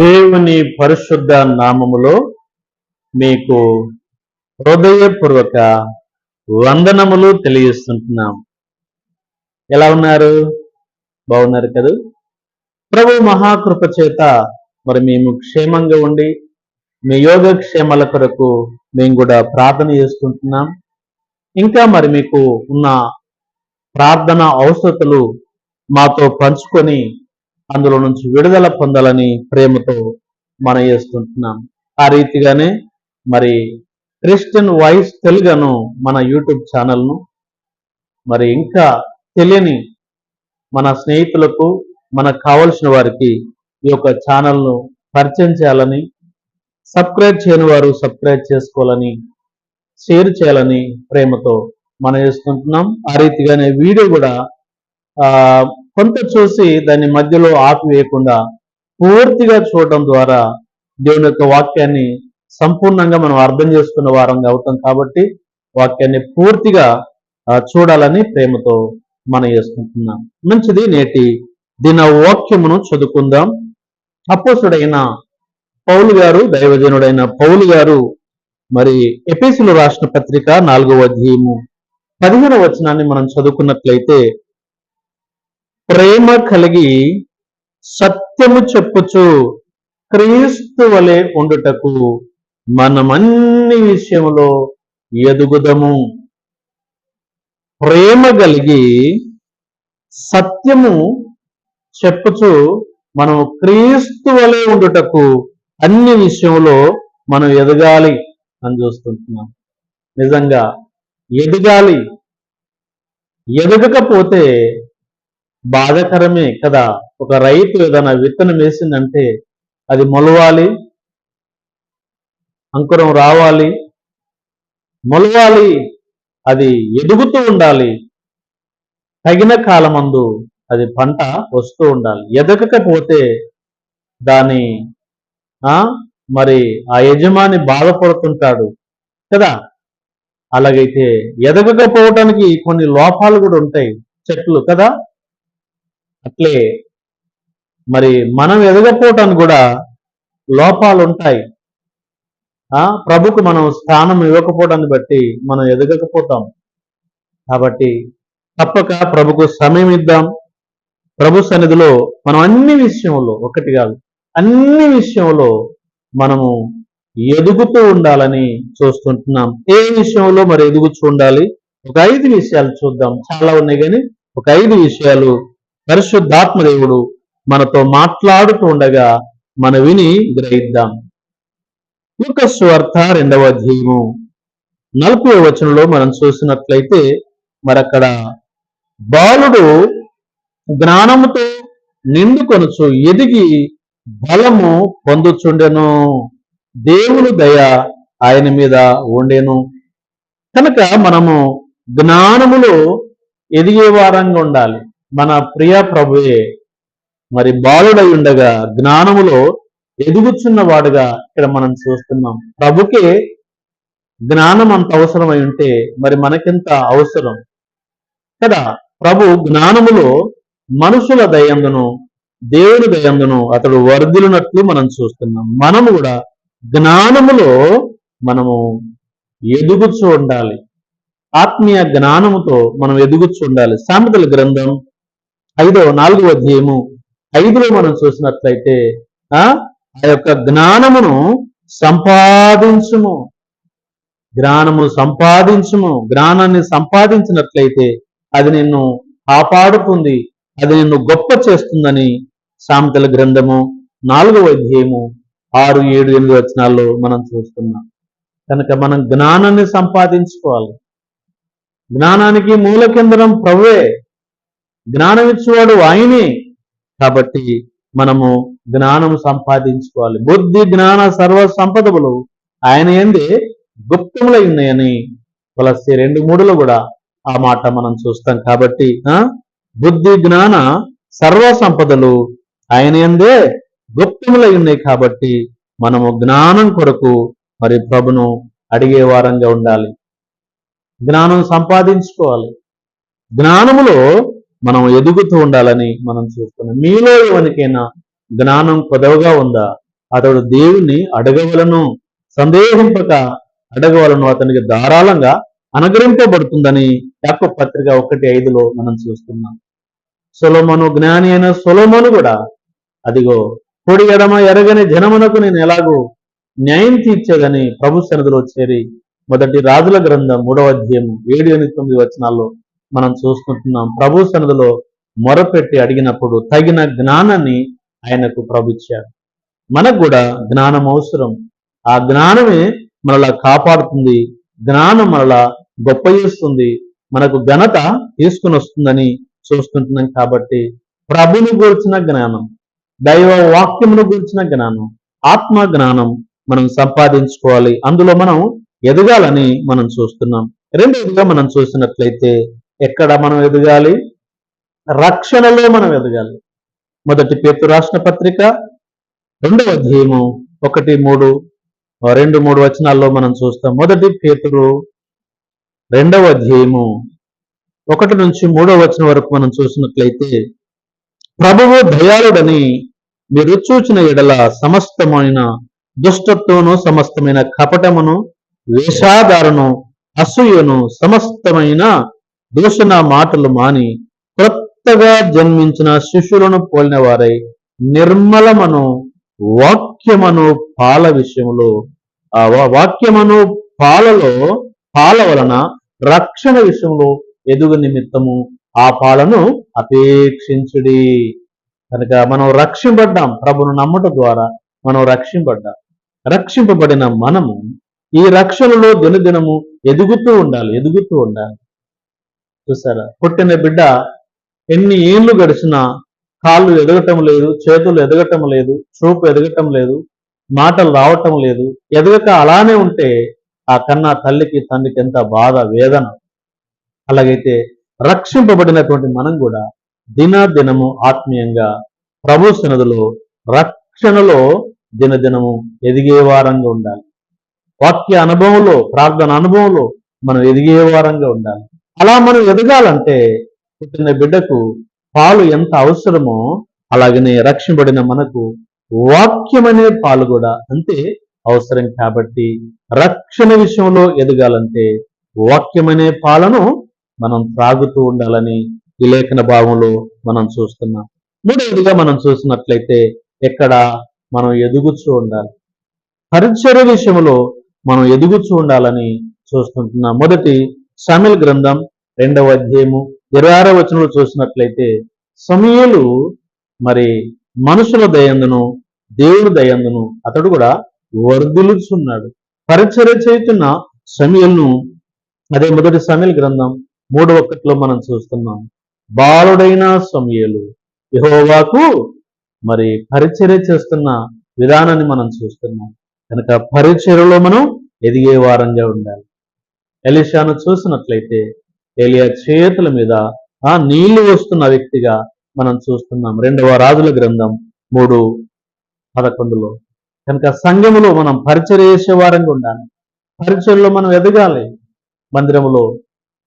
దేవుని పరిశుద్ధ నామములో మీకు హృదయపూర్వక వందనములు తెలియజేస్తుంటున్నాం. ఎలా ఉన్నారు? బాగున్నారు కదా? ప్రభు మహాకృప చేత మరి మేము క్షేమంగా ఉండి మీ యోగక్షేమాల కొరకు మేము కూడా ప్రార్థన చేస్తుంటున్నాం. ఇంకా మరి మీకు ఉన్న ప్రార్థన అవసరతలు మాతో పంచుకొని అందులో నుంచి విడుదల పొందాలని ప్రేమతో మనం చేస్తుంటున్నాం. ఆ రీతిగానే మరి క్రిస్టియన్ వాయిస్ తెలుగను మన యూట్యూబ్ ఛానల్ను మరి ఇంకా తెలియని మన స్నేహితులకు మనకు కావలసిన వారికి ఈ యొక్క ఛానల్ను పరిచయం చేయాలని సబ్స్క్రైబ్ చేయని వారు సబ్స్క్రైబ్ చేసుకోవాలని షేర్ చేయాలని ప్రేమతో మనం చేస్తుంటున్నాం. ఆ రీతిగానే వీడియో కూడా కొంత చూసి దాని మధ్యలో ఆపివేయకుండా పూర్తిగా చూడడం ద్వారా దేవుని యొక్క వాక్యాన్ని సంపూర్ణంగా మనం అర్థం చేసుకున్న వారంగా అవుతాం కాబట్టి వాక్యాన్ని పూర్తిగా చూడాలని ప్రేమతో మనం చేసుకుంటున్నాం మంచిది నేటి దిన వాక్యమును చదువుకుందాం. అపోసుడైన పౌలు గారు దైవజనుడైన పౌలు గారు మరి ఎపిసులు రాసిన పత్రిక నాలుగవ అధ్యాయము పదిహేన వచనాన్ని మనం చదువుకున్నట్లయితే ప్రేమ కలిగి సత్యము చెప్పుచు క్రీస్తు వలె ఉండుటకు మనమన్ని విషయంలో ఎదుగుదము. ప్రేమ కలిగి సత్యము చెప్పుచు మనం క్రీస్తు వలె ఉండుటకు అన్ని విషయంలో మనం ఎదగాలి అని చూస్తుంటున్నాం. నిజంగా ఎదగాలి. ఎదగకపోతే బాధకరమే కదా. ఒక రైతు ఏదైనా విత్తనం వేసిందంటే అది మొలవాలి అంకురం రావాలి మొలవాలి అది ఎదుగుతూ ఉండాలి. తగిన కాలమందు అది పంట వస్తూ ఉండాలి. ఎదగకపోతే దాని ఆ మరి ఆ యజమాని బాధపడుతుంటాడు కదా. అలాగైతే ఎదగకపోవటానికి కొన్ని లోపాలు కూడా ఉంటాయి చెట్లు కదా. అట్లే మరి మనం ఎదగపోవటానికి కూడా లోపాలు ఉంటాయి ఆ ప్రభుకు మనం స్థానం ఇవ్వకపోవడాన్ని బట్టి మనం ఎదగకపోతాం. కాబట్టి తప్పక ప్రభుకు సమయం ఇద్దాం. ప్రభు సన్నిధిలో మనం అన్ని విషయంలో ఒకటి కాదు అన్ని విషయంలో మనము ఎదుగుతూ ఉండాలని చూస్తుంటున్నాం. ఏ విషయంలో మరి ఎదుగుతూ ఉండాలి? ఒక ఐదు విషయాలు చూద్దాం. చాలా ఉన్నాయి కానీ ఒక ఐదు విషయాలు పరిశుద్ధాత్మ దేవుడు మనతో మాట్లాడుతూ ఉండగా మన విని గ్రహిద్దాం. యొక్క స్వార్థ రెండవ అధ్యయము. నలభై వచనంలో మనం చూసినట్లయితే మరక్కడ బాలుడు జ్ఞానముతో నిండుకొనుచు ఎదిగి బలము పొందుచుండెను. దేవుని దయ ఆయన మీద ఉండేను. కనుక మనము జ్ఞానములో ఎదిగే వారంగా ఉండాలి. మన ప్రియ ప్రభువే మరి బాలుడై ఉండగా జ్ఞానములో ఎదుగుచున్న వాడుగా ఇక్కడ మనం చూస్తున్నాం. ప్రభుకే జ్ఞానం అంత అవసరమై ఉంటే మరి మనకింత అవసరం? కదా ప్రభు జ్ఞానములో మనుషుల దయందును దేవుని దయందును అతడు వర్ధిల్లినట్లు మనం చూస్తున్నాం. మనము కూడా జ్ఞానములో మనము ఎదుగుచూ ఉండాలి. ఆత్మీయ జ్ఞానముతో మనం ఎదుగుచూ ఉండాలి. సామెతల గ్రంథం ఐదో నాలుగో అధ్యాయము. ఐదులో మనం చూసినట్లయితే ఆ యొక్క జ్ఞానమును సంపాదించుము. జ్ఞానమును సంపాదించుము. జ్ఞానాన్ని సంపాదించినట్లయితే అది నిన్ను కాపాడుతుంది అది నిన్ను గొప్ప చేస్తుందని సామెతల గ్రంథము నాలుగవ అధ్యాయము ఆరు ఏడు ఎనిమిది వచనాల్లో మనం చూస్తున్నాం. కనుక మనం జ్ఞానాన్ని సంపాదించుకోవాలి. జ్ఞానానికి మూల కేంద్రం ప్రవ్వే జ్ఞానం ఇచ్చేవాడు ఆయనే కాబట్టి మనము జ్ఞానం సంపాదించుకోవాలి. బుద్ధి జ్ఞాన సర్వ సంపదములు ఆయన ఏంది గుప్తములై ఉన్నాయని తులసి రెండు మూడులో కూడా ఆ మాట మనం చూస్తాం. కాబట్టి ఆ? బుద్ధి జ్ఞాన సర్వ సంపదలు ఆయన ఎందే గుప్తములై ఉన్నాయి కాబట్టి మనము జ్ఞానం కొరకు మరి ప్రభును అడిగే వారంగా ఉండాలి. జ్ఞానం సంపాదించుకోవాలి. జ్ఞానములో మనం ఎదుగుతూ ఉండాలని మనం చూస్తున్నాం. మీలో ఎవరికైనా జ్ఞానం కొదవగా ఉందా? అతడు దేవుణ్ణి అడగవలను సందేహింపక అడగవలను అతనికి ధారాళంగా అనుగ్రహింపబడుతుందని యాకబ్ పత్రిక ఒకటి ఐదులో మనం చూస్తున్నాం. సొలొమోను జ్ఞాని అయిన సొలొమోను కూడా అదిగో పొడి ఎడమ ఎరగని జనమునకు నేను ఎలాగో న్యాయం తీర్చేదని ప్రభు సన్నిధిలో చేరి మొదటి రాజుల గ్రంథం మూడవ అధ్యాయం ఏడు ఎనిమిది తొమ్మిది వచనాల్లో మనం చూసుకుంటున్నాం. ప్రభు సన్నిధిలో మొరపెట్టి అడిగినప్పుడు తగిన జ్ఞానాన్ని ఆయనకు ప్రభుత్వాడు మనకు కూడా జ్ఞానం అవసరం. ఆ జ్ఞానమే మనలా కాపాడుతుంది. జ్ఞానం మనలా గొప్ప చేస్తుంది మనకు ఘనత తీసుకుని వస్తుందని చూస్తుంటున్నాం కాబట్టి ప్రభుని గురించిన జ్ఞానం దైవ వాక్యమును గురించిన జ్ఞానం ఆత్మ జ్ఞానం మనం సంపాదించుకోవాలి. అందులో మనం ఎదగాలని మనం చూస్తున్నాం. రెండవదిగా మనం చూసినట్లయితే ఎక్కడ మనం ఎదగాలి? రక్షణలో మనం ఎదగాలి. మొదటి పేతు రాష్ట్ర పత్రిక రెండవ అధ్యాయము ఒకటి మూడు రెండు మూడు వచనాల్లో మనం చూస్తాం. మొదటి పేతురు రెండవ అధ్యాయము ఒకటి నుంచి మూడవ వచనం వరకు మనం చూసినట్లయితే ప్రభువు దయాళుడని మీరు చూచిన ఎడల సమస్తమైన దుష్టత్వను సమస్తమైన కపటమును వేషాధారను అసూయను సమస్తమైన దూషణ మాటలు మాని కొత్తగా జన్మించిన శిష్యులను పోలిన వారై నిర్మలమను వాక్యమను పాల విషయంలో ఆ వాక్యమను పాలలో పాల వలన రక్షణ విషయంలో ఎదుగు నిమిత్తము ఆ పాలను అపేక్షించుడి. కనుక మనం రక్షింపడ్డాం ప్రభును నమ్మట ద్వారా మనం రక్షింపడ్డాం. రక్షింపబడిన మనము ఈ రక్షణలో దినదినము ఎదుగుతూ ఉండాలి ఎదుగుతూ ఉండాలి. చూసారా పుట్టిన బిడ్డ ఎన్ని ఏళ్ళు గడిచినా కాళ్ళు ఎదగటం లేదు చేతులు ఎదగటం లేదు చూపు ఎదగటం లేదు మాటలు రావటం లేదు. ఎదగక అలానే ఉంటే ఆ కన్నా తల్లికి తండ్రికి ఎంత బాధ వేదన. అలాగైతే రక్షింపబడినటువంటి మనం కూడా దినదినము ఆత్మీయంగా ప్రభు సన్నదిలో రక్షణలో దినదినము ఎదిగే వారంగా ఉండాలి. వాక్య అనుభవంలో ప్రార్థన అనుభవంలో మనం ఎదిగే వారంగా ఉండాలి. అలా మనం ఎదగాలంటే పుట్టిన బిడ్డకు పాలు ఎంత అవసరమో అలాగనే రక్షింపబడిన మనకు వాక్యమనే పాలు కూడా అంతే అవసరం కాబట్టి రక్షణ విషయంలో ఎదగాలంటే వాక్యమనే పాలను మనం త్రాగుతూ ఉండాలని ఈ లేఖన భావంలో మనం చూస్తున్నాం. మూడవదిగా మనం చూసినట్లయితే ఎక్కడ మనం ఎదుగుచూ ఉండాలి. పరిచర్య విషయంలో మనం ఎదుగుచూ ఉండాలని చూస్తుంటున్నాం. మొదటి షమిల్ గ్రంథం రెండవ అధ్యాయము ఇరవై ఆరో వచనంలో చూసినట్లయితే సమయలు మరి మనుషుల దయందును దేవుని దయందును అతడు కూడా వర్ధిలుచున్నాడు పరిచర్య చేస్తున్న సమయలను అదే మొదటి సమయల్ గ్రంథం మూడు ఒక్కటిలో మనం చూస్తున్నాం. బాలుడైన సమయలు యహోవాకు మరి పరిచర్య చేస్తున్న విధానాన్ని మనం చూస్తున్నాం. కనుక పరిచర్యలో మనం ఎదిగే వారంగా ఉండాలి. ఎలిషాను చూసినట్లయితే ఏలియా చేతుల మీద ఆ నీళ్ళు వస్తున్న వ్యక్తిగా మనం చూస్తున్నాం. రెండవ రాజుల గ్రంథం మూడు పదకొండులో. కనుక సంఘములో మనం పరిచయ చేసే వారంగా ఉండాలి. పరిచయంలో మనం ఎదగాలి. మందిరములో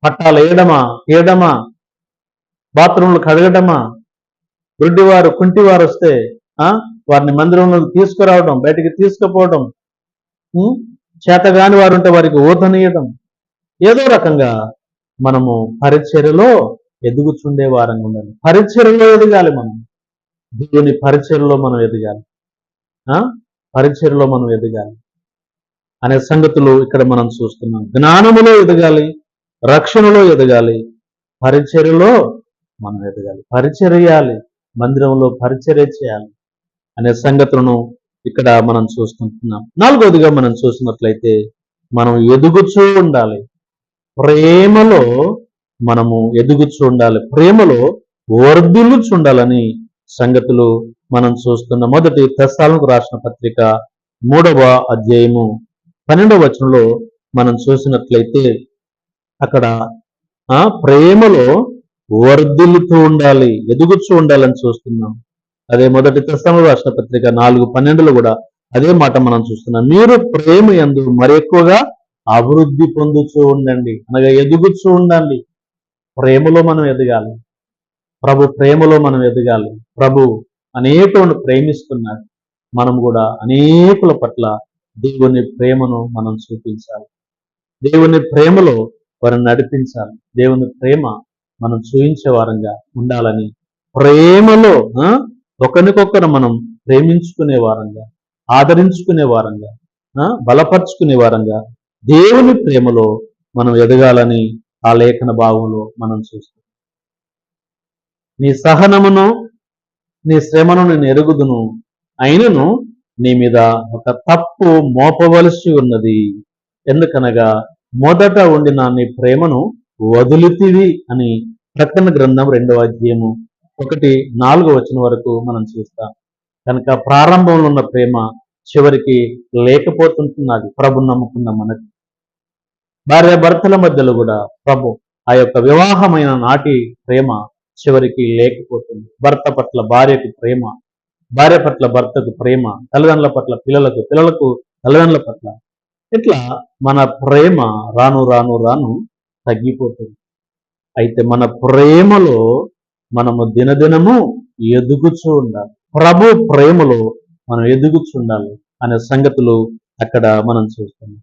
పట్టాలు వేయడమా తీయడమా బాత్రూంలు కడగడమా? గుడ్డివారు కుంటివారు వస్తే ఆ? వారిని మందిరంలో తీసుకురావడం బయటికి తీసుకుపోవడం చేతగాని వారు ఉంటే వారికి ఊతనీయడం. ఏదో రకంగా మనము పరిచర్యలో ఎదుగుచుండే వారంగా ఉండాలి. పరిచర్యలో ఎదగాలి మనం. దేవుని పరిచర్యలో మనం ఎదగాలి. ఆ? పరిచర్యలో మనం ఎదగాలి. అనే సంగతులు ఇక్కడ మనం చూస్తున్నాం. జ్ఞానములో ఎదగాలి రక్షణలో ఎదగాలి పరిచర్యలో మనం ఎదగాలి. పరిచర్యాలి మందిరంలో పరిచర్య చేయాలి అనే సంగతులను ఇక్కడ మనం చూసుకుంటున్నాం నాలుగవదిగా మనం చూసినట్లయితే మనం ఎదుగుచూ ఉండాలి. ప్రేమలో మనము ఎదుగుచూ ఉండాలి. ప్రేమలో వర్ధులు ఉండాలని సంగతులు మనం చూస్తున్న మొదటి తెస్సాలకు రాసిన పత్రిక మూడవ అధ్యాయము పన్నెండవ వచనంలో మనం చూసినట్లయితే అక్కడ ఆ ప్రేమలో వర్ధిల్లుతూ ఉండాలి ఎదుగుచూ ఉండాలని చూస్తున్నాం. అదే మొదటి తెస్సాలకు రాసిన పత్రిక నాలుగు పన్నెండులో కూడా అదే మాట మనం చూస్తున్నాం. మీరు ప్రేమ యందు మరెక్కువగా అభివృద్ధి పొందుతూ ఉండండి. అనగా ఎదుగుతూ ఉండండి. ప్రేమలో మనం ఎదగాలి. ప్రభు ప్రేమలో మనం ఎదగాలి. ప్రభు అనేకులను ప్రేమిస్తున్నాడు. మనం కూడా అనేకుల పట్ల దేవుని ప్రేమను మనం చూపించాలి. దేవుని ప్రేమలో వారిని నడిపించాలి. దేవుని ప్రేమ మనం చూపించే వారంగా ఉండాలని ప్రేమలో ఆ, ఒకరికొకరు మనం ప్రేమించుకునే వారంగా ఆదరించుకునే వారంగా ఆ, బలపరుచుకునే వారంగా దేవుని ప్రేమలో మనం ఎదగాలని ఆ లేఖన భావంలో మనం చూస్తాం నీ సహనమును నీ శ్రమను నేను ఎరుగుదును అయినను నీ మీద ఒక తప్పు మోపవలసి ఉన్నది. ఎందుకనగా మొదట ఉండిన నీ ప్రేమను వదులుతివి అని ప్రకటన గ్రంథం రెండవ అధ్యాయము ఒకటి నాలుగు వచ్చిన వరకు మనం చూస్తాం. కనుక ప్రారంభంలో ఉన్న ప్రేమ చివరికి లేకపోతుంటున్నది. ప్రభు నమ్ముకున్న మనకు. భార్య భర్తల మధ్యలో కూడా ప్రభు ఆ యొక్క వివాహమైన నాటి ప్రేమ చివరికి లేకపోతుంది. భర్త పట్ల భార్యకు ప్రేమ భార్య పట్ల భర్తకు ప్రేమ తల్లిదండ్రుల పట్ల పిల్లలకు పిల్లలకు తల్లిదండ్రుల పట్ల ఇట్లా మన ప్రేమ రాను రాను రాను తగ్గిపోతుంది. అయితే మన ప్రేమలో మనము దినదినము ఎదుగుచూ ఉండాలి. ప్రభు ప్రేమలో మనం ఎదుగుచుండాలి అనే సంగతులు అక్కడ మనం చూస్తున్నాం.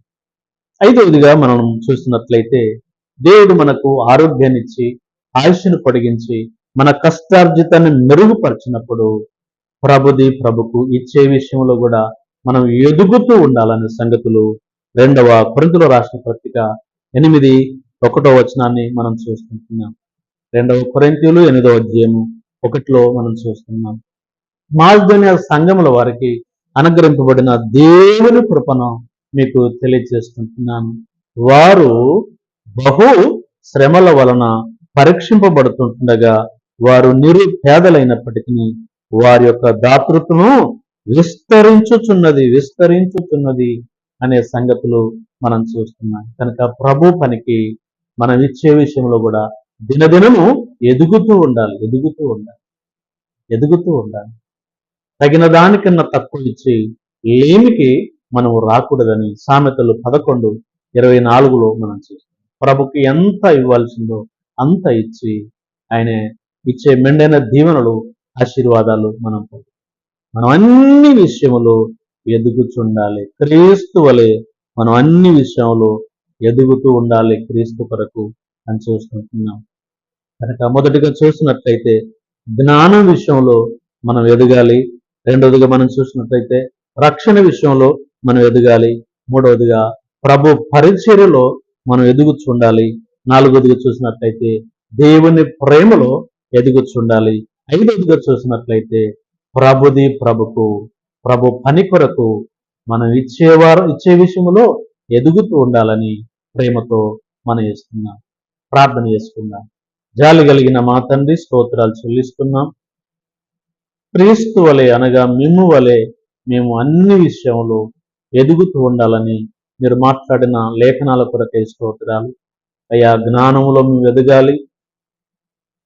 ఐదవదిగా మనం చూస్తున్నట్లయితే దేవుడు మనకు ఆరోగ్యాన్ని ఇచ్చి ఆయుష్ను పొడిగించి మన కష్టార్జితాన్ని మెరుగుపరిచినప్పుడు ప్రభుది ప్రభుకు ఇచ్చే విషయంలో కూడా మనం ఎదుగుతూ ఉండాలనే సంగతులు రెండవ కొరింథీయుల రాష్ట్ర పత్రిక ఎనిమిది ఒకటో వచనాన్ని మనం చూస్తుంటున్నాం. రెండవ కొరింతీయులు ఎనిమిదవ అధ్యాయము ఒకటిలో మనం చూస్తున్నాం. మాల్దోనియా సంఘముల వారికి అనుగ్రహింపబడిన దేవుని కృపను మీకు తెలియజేస్తుంటున్నాను వారు బహు శ్రమల వలన పరీక్షింపబడుతుండగా వారు నిరుపేదలైనప్పటికీ వారి యొక్క దాతృత్వను విస్తరించుచున్నది విస్తరించుచున్నది అనే సంగతులు మనం చూస్తున్నాం. కనుక ప్రభు పనికి మనం ఇచ్చే విషయంలో కూడా దినదినము ఎదుగుతూ ఉండాలి ఎదుగుతూ ఉండాలి ఎదుగుతూ ఉండాలి. తగిన దానికన్నా తక్కువ ఇచ్చి లేమికి మనం రాకూడదని సామెతలు పదకొండు ఇరవై నాలుగులో మనం చూస్తాం. ప్రభుకి ఎంత ఇవ్వాల్సిందో అంత ఇచ్చి ఆయన ఇచ్చే మెండైన దీవెనలు ఆశీర్వాదాలు మనం మనం అన్ని విషయములు ఎదుగుచుండాలి. క్రీస్తు వలె మనం అన్ని విషయంలో ఎదుగుతూ ఉండాలి క్రీస్తు కొరకు అని చూస్తున్నాం కనుక మొదటిగా చూసినట్లయితే జ్ఞానం విషయంలో మనం ఎదగాలి. రెండవదిగా మనం చూసినట్లయితే రక్షణ విషయంలో మనం ఎదగాలి. మూడవదిగా ప్రభు పరిచర్యలో మనం ఎదుగుచుండాలి. నాలుగవదిగా చూసినట్లయితే దేవుని ప్రేమలో ఎదుగుచుండాలి. ఐదోదిగా చూసినట్లయితే ప్రభుది ప్రభుకు ప్రభు పని కొరకు మనం ఇచ్చేవారు ఇచ్చే విషయంలో ఎదుగుతూ ఉండాలని ప్రేమతో మనం ఇస్తున్నాం ప్రార్థన చేసుకుందాం. జాలి కలిగిన మా తండ్రి స్తోత్రాలు చెల్లిస్తున్నాం. క్రీస్తు వలె అనగా మిమ్ము వలె మేము అన్ని విషయంలో ఎదుగుతూ ఉండాలని మీరు మాట్లాడిన లేఖనాల కొరకే స్తోత్రాలు. అయ్యా జ్ఞానంలో మేము ఎదగాలి.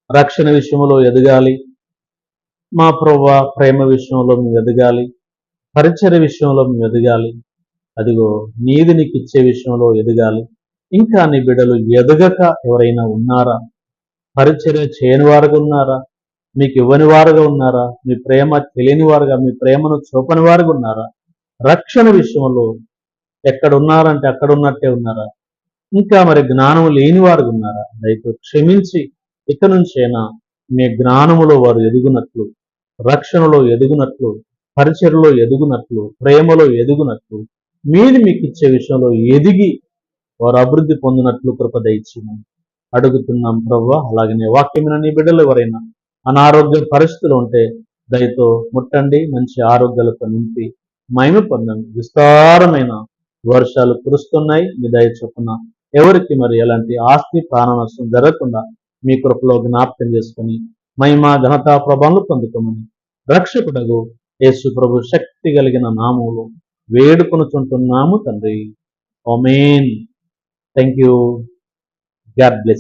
రక్షణ విషయంలో ఎదగాలి. మా ప్రభు ప్రేమ విషయంలో మేము ఎదగాలి. పరిచయ విషయంలో మేము ఎదగాలి. అదిగో నీది నీకు ఇచ్చే విషయంలో ఎదగాలి. ఇంకా నీ బిడ్డలు ఎదగక ఎవరైనా ఉన్నారా? పరిచర్య చేయని వారుగా ఉన్నారా? మీకు ఇవ్వని వారుగా ఉన్నారా? మీ ప్రేమ తెలియని వారుగా మీ ప్రేమను చూపని వారుగా ఉన్నారా? రక్షణ విషయంలో ఎక్కడ ఉన్నారంటే అక్కడ ఉన్నట్టే ఉన్నారా? ఇంకా మరి జ్ఞానం లేని వారు ఉన్నారా? దయతో క్షమించి ఇక నుంచైనా మీ జ్ఞానములో వారు ఎదుగునట్లు రక్షణలో ఎదుగునట్లు పరిచయలో ఎదుగునట్లు ప్రేమలో ఎదుగునట్లు మీది మీకు ఇచ్చే విషయంలో ఎదిగి వారు అభివృద్ధి పొందినట్లు కృప దయచేయమని అడుగుతున్నాం ప్రభు అలాగనే వాక్యమైన నీ బిడ్డలు ఎవరైనా అనారోగ్య పరిస్థితులు ఉంటే దయతో ముట్టండి మంచి ఆరోగ్యాలతో నింపి మహిమ పొందండి. విస్తారమైన వర్షాలు కురుస్తున్నాయి. మీ దయ చొప్పున ఎవరికి మరి ఎలాంటి ఆస్తి ప్రాణ నష్టం జరగకుండా మీ కృపలో జ్ఞాపకం చేసుకుని మహిమ ఘనత ప్రభావం పొందుకోమని రక్షకుడగు యేసు ప్రభు శక్తి కలిగిన నామములు వేడుకొనుచుంటున్నాము తండ్రి. Amen thank you God bless